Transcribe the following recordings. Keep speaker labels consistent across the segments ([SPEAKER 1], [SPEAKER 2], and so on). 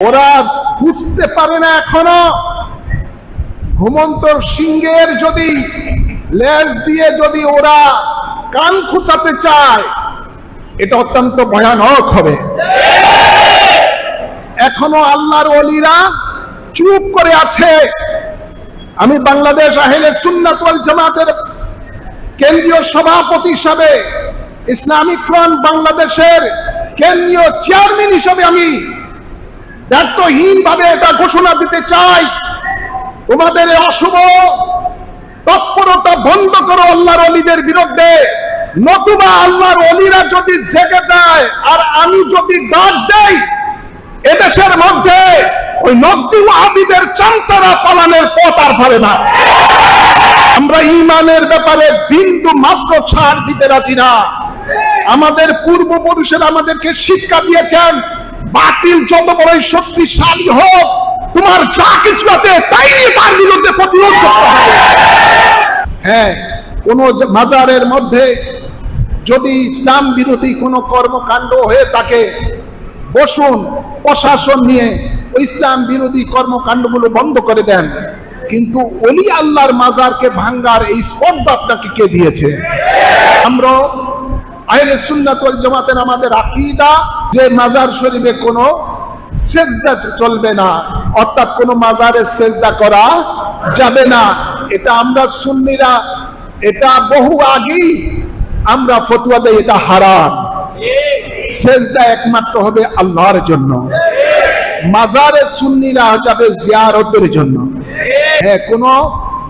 [SPEAKER 1] ওরা বুঝতে পারে না এখনও। ঘুমন্ত সিংহের যদি লেজ দিয়ে যদি ওরা কান খুঁচাতে চায়, এটা অত্যন্ত ভয়ানক হবে। এখনও আল্লাহর অলিরা চুপ করে আছে। আমি বাংলাদেশ আহেলে সুন্নাত ওয়াল জামাতের কেন্দ্রীয় সভাপতি হিসাবে ইসলামিক ফ্রন্ট বাংলাদেশের কেন্দ্রীয় চেয়ারম্যান হিসাবে আমি ভাবে এটা ঘোষণা দিতে চাই। তোমাদের অশুভ তৎপরতা বন্ধ করো আল্লাহর অলিদের বিরুদ্ধে। নতুবা আল্লাহর অলিরা যদি জেগে যায় আর আমি যদি ডাক দেই, এদেশের মধ্যে ওই নকদি আবিদের চামচারা পালানের পথ আর ভাবে না। আমরা ইমানের ব্যাপারে বিন্দু মাত্র ছাড় দিতে রাজি না। আমাদের পূর্বপুরুষেরা আমাদেরকে শিক্ষা দিয়েছেন বাতিল যত বড়ই শক্তিশালী হোক, তোমার যা কিছু আছে তাই নিয়ে তার বিরুদ্ধে প্রতিরোধ করতে হবে। হ্যাঁ কোন মাজারের মধ্যে যদি ইসলাম বিরোধী কোনো কর্মকাণ্ড হয়ে থাকে, বসুন, প্রশাসন নিয়ে ইসলাম বিরোধী কর্মকাণ্ডগুলো বন্ধ করে দেন। কিন্তু অলি আল্লাহর মাজারকে ভাঙ্গার এই স্পর্ধা আপনাকে কে দিয়েছে? আমরা আহলে সুন্নাত ওয়াল জামাতের আমাদের আকীদা যে মাজার শরীফে কোনো সেজদা চলবে না, অর্থাৎ কোনো মাজারে সেজদা করা যাবে না, এটা আমরা সুন্নিরা, এটা বহু আগেই আমরা ফতুয়া দেই, এটা হারাম। সেজদা একমাত্র হবে আল্লাহর জন্য। মাজারে সুন্নিরা যাবে জিয়ারতের জন্য। হ্যাঁ কোনো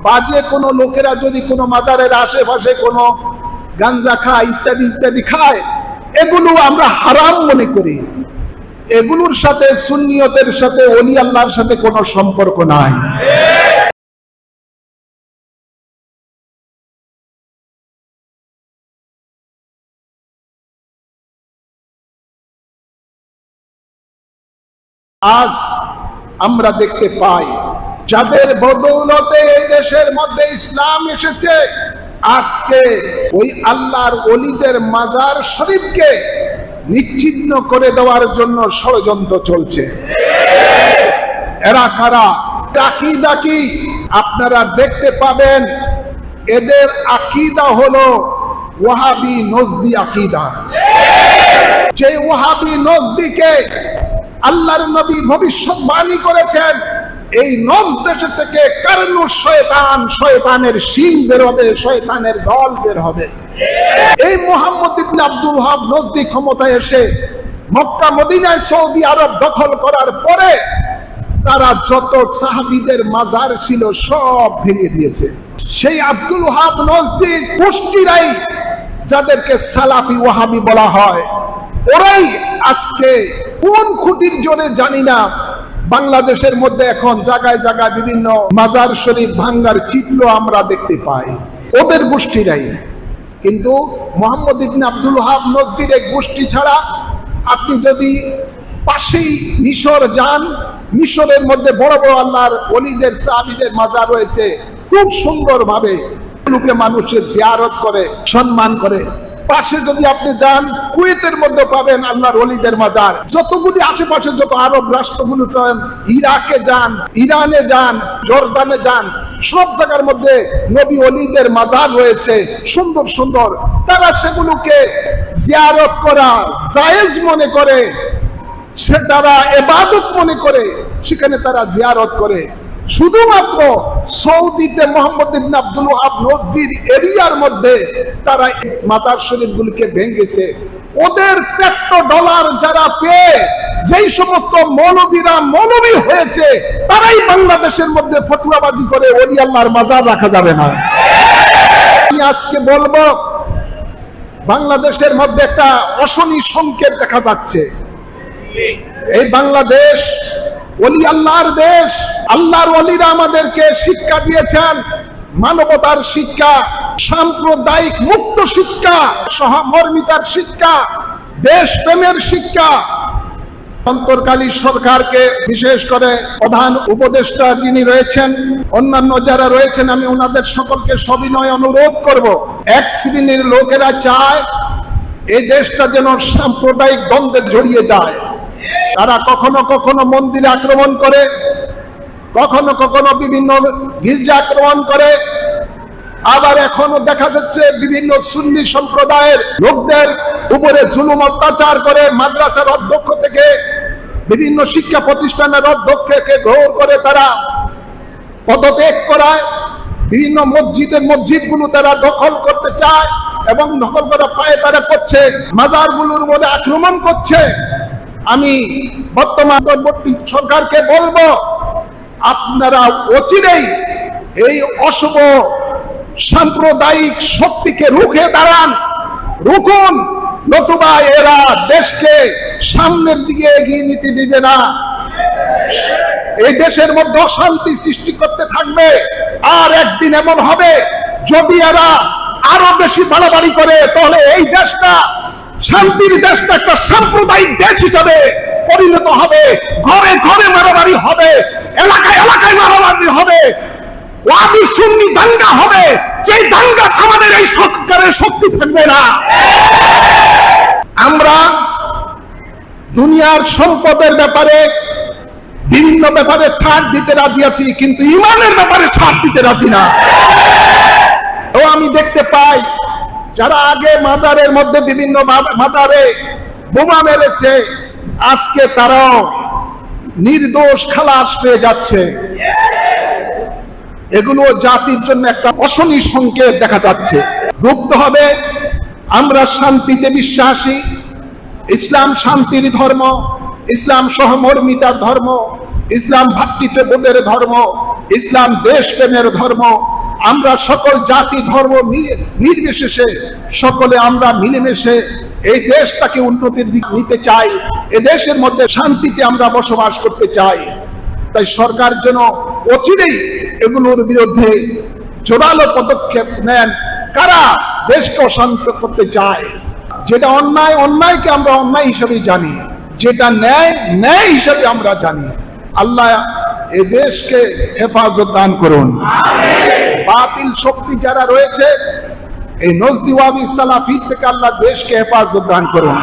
[SPEAKER 1] বাজে কোনো লোকেরা যদি কোনো মাজারের আশেপাশে কোনো গাঞ্জা খায়, ইত্যাদি ইত্যাদি খায় এগুলো আমরা হারাম মনে করি। এগুলোর সাথে সুন্নিয়তের সাথে অলি আল্লাহর সাথে কোনো সম্পর্ক নাই। আজ আমরা দেখতে পাই, যাদের বদৌলতে এই দেশের মধ্যে ইসলাম এসেছে আজকে ওই আল্লাহর অলিদের মাজার শরীফকে নিচ্ছিন্ন করে দেওয়ার জন্য ষড়যন্ত্র চলছে। এরা কারা? আকিদা কি আপনারা দেখতে পাবেন, এদের আকিদা হলো ওয়াহাবি নজদি আকিদা। যে ওয়াহাবি নজদিকে আল্লাহর নবী ভবিষ্যৎবাণী করেছেন এই নজ দেশে থেকে কারণু শয়তান, শয়তানের শিং বের হবে, শয়তানের দল বের হবে। এই মোহাম্মদ আব্দুল হাব নজদি ক্ষমতায় এসে মক্কা, মদিনায় সৌদি আরব দখল করার পরে তারা যত সাহাবিদের মাজার ছিল সব ভেঙে দিয়েছে। সেই আব্দুল ওয়াহাব নজদির পুষ্টিরাই যাদেরকে সালাফি ওয়াহাবি বলা হয়, ওরাই আজকে কোন খুঁটির জোরে জানি না। বাংলাদেশের মধ্যে এখন জায়গায় জায়গায় বিভিন্ন মাজার শরীফ ভাঙ্গার চিত্র আমরা দেখতে পাই। ওদের গোষ্ঠীরাই কিন্তু মোহাম্মদ ইবনে আব্দুল ওয়াহাব নজদির এক গোষ্ঠী ছাড়া আপনি যদি পাশেই মিশর যান, মিশরের মধ্যে বড় বড় আল্লাহর অলিদের সাহাবিদের মাজার রয়েছে, খুব সুন্দর ভাবে লোকে মানুষের জিয়ারত করে, সম্মান করে। পাশে যদি আপনি যান, কুয়েতের মধ্যে পাবেন আল্লাহর অলিদের মাজার। যতগুলি আশেপাশে যত আরব রাষ্ট্রগুলো চান ইরাকে যান, ইরানে যান, জর্দানে যান, সব জায়গার মধ্যে নবী অলিদের মাজার রয়েছে, সুন্দর সুন্দর। তারা সেগুলোকে জিয়ারত করা জায়েজ মনে করে, সে তারা এবাদত মনে করে, সেখানে তারা জিয়ারত করে। শুধুমাত্র সৌদিতে মোহাম্মদ আব্দুল ওয়াহাব নদীর এরিয়ার মধ্যে তারা মাতার শরীফগুলিকে ভেঙেছে। ওদের পেট্রো ডলার যারা পেয়ে, যেই সমস্ত মৌলবীরা মৌলবী হয়েছে, তারাই বাংলাদেশের মধ্যে ফটুয়াবাজি করে, ওলি আল্লাহর মাজার রাখা যাবে না। আমি আজকে বলব, বাংলাদেশের মধ্যে একটা অশনি সংকেত দেখা যাচ্ছে। এই বাংলাদেশ অলি আল্লাহর দেশ, আল্লাহর অলিরা আমাদেরকে শিক্ষা দিয়েছেন। মানবতার শিক্ষা, সাম্প্রদায়িক মুক্ত শিক্ষা, সহমর্মিতার শিক্ষা দেশ প্রেমের শিক্ষা। অন্তর্কালী সরকারকে বিশেষ করে প্রধান উপদেষ্টা যিনি রয়েছেন, অন্যান্য যারা রয়েছেন, আমি ওনাদের সকলকে সবিনয় অনুরোধ করব। এক শ্রেণির লোকেরা চায় এই দেশটা যেন সাম্প্রদায়িক দ্বন্দ্বে জড়িয়ে যায়। তারা কখনো কখনো মন্দিরে আক্রমণ করে, কখনো কখনো বিভিন্ন গির্জা আক্রমণ করে। আবার এখনও দেখা যাচ্ছে বিভিন্ন সুন্নি সম্প্রদায়ের লোকদের উপরে জুলুম, অত্যাচার করে মাদ্রাসার অধ্যক্ষ থেকে বিভিন্ন শিক্ষা প্রতিষ্ঠানের অধ্যক্ষকে গ্রহণ করে তারা পদত্যাগ করায়। বিভিন্ন মসজিদের মসজিদগুলো তারা দখল করতে চায় এবং দখল করা পায়ে তারা করছে। মাজারগুলোর উপরে আক্রমণ করছে। আমি বর্তমান পরবর্তী সরকারকে বলব, আপনারা অচিরেই এই অশুভ সাম্প্রদায়িক শক্তিকে রুখে দাঁড়ান রুকুন নতুবা এরা দেশকে সামনের দিকে এগিয়ে নিতে দিবে না। এই দেশের মধ্যে অশান্তি সৃষ্টি করতে থাকবে, আর একদিন এমন হবে, যদি এরা আরও বেশি বাড়াবাড়ি করে, তাহলে এই দেশটা, শান্তির দেশটা একটা সাম্প্রদায়িক দেশ হিসাবে পরিণত হবে ঘরে ঘরে মারামারি হবে এলাকায় এলাকায় মারামারি হবে ওয়াবি সুন্নি দাঙ্গা হবে যে দাঙ্গা আমাদের এই সরকারের শক্তি থাকবে না। আমরা দুনিয়ার সম্পদের ব্যাপারে, বিভিন্ন ব্যাপারে ছাড় দিতে রাজি আছি, কিন্তু ইমানের ব্যাপারে ছাড় দিতে রাজি না। ও আমি দেখতে পাই, যারা আগে মাজারের মধ্যে বিভিন্ন মাজারে বোমা মেরেছে, আজকে তারাও নির্দোষ খালাস পেয়ে যাচ্ছে। এগুলো জাতির জন্য একটা অশনি সংকেত দেখা যাচ্ছে। রুখতে হবে, আমরা শান্তিতে বিশ্বাসী। ইসলাম শান্তির ধর্ম, ইসলাম সহমর্মিতার ধর্ম, ইসলাম ভাতৃত্ববোধের ধর্ম, ইসলাম দেশপ্রেমের ধর্ম। আমরা সকল জাতি, ধর্ম নির্বিশেষে সকলে আমরা মিলেমিশে এই দেশটাকে উন্নতির দিক নিতে চাই। এ দেশের মধ্যে শান্তিতে আমরা বসবাস করতে চাই। তাই সরকার যেন অচিরেই এগুলোর বিরুদ্ধে জোরালো পদক্ষেপ নেন কারা? দেশকে অশান্ত করতে চায়। যেটা অন্যায়, অন্যায়কে আমরা অন্যায় হিসেবে জানি। যেটা ন্যায় ন্যায় হিসেবে আমরা জানি। আল্লাহ এ দেশকে হেফাজত দান করুন। বাতিল শক্তি যারা রয়েছে, এই নজদিওয়াবি সালাফি থেকে আল্লাহ দেশকে হেফাজত দান করুন।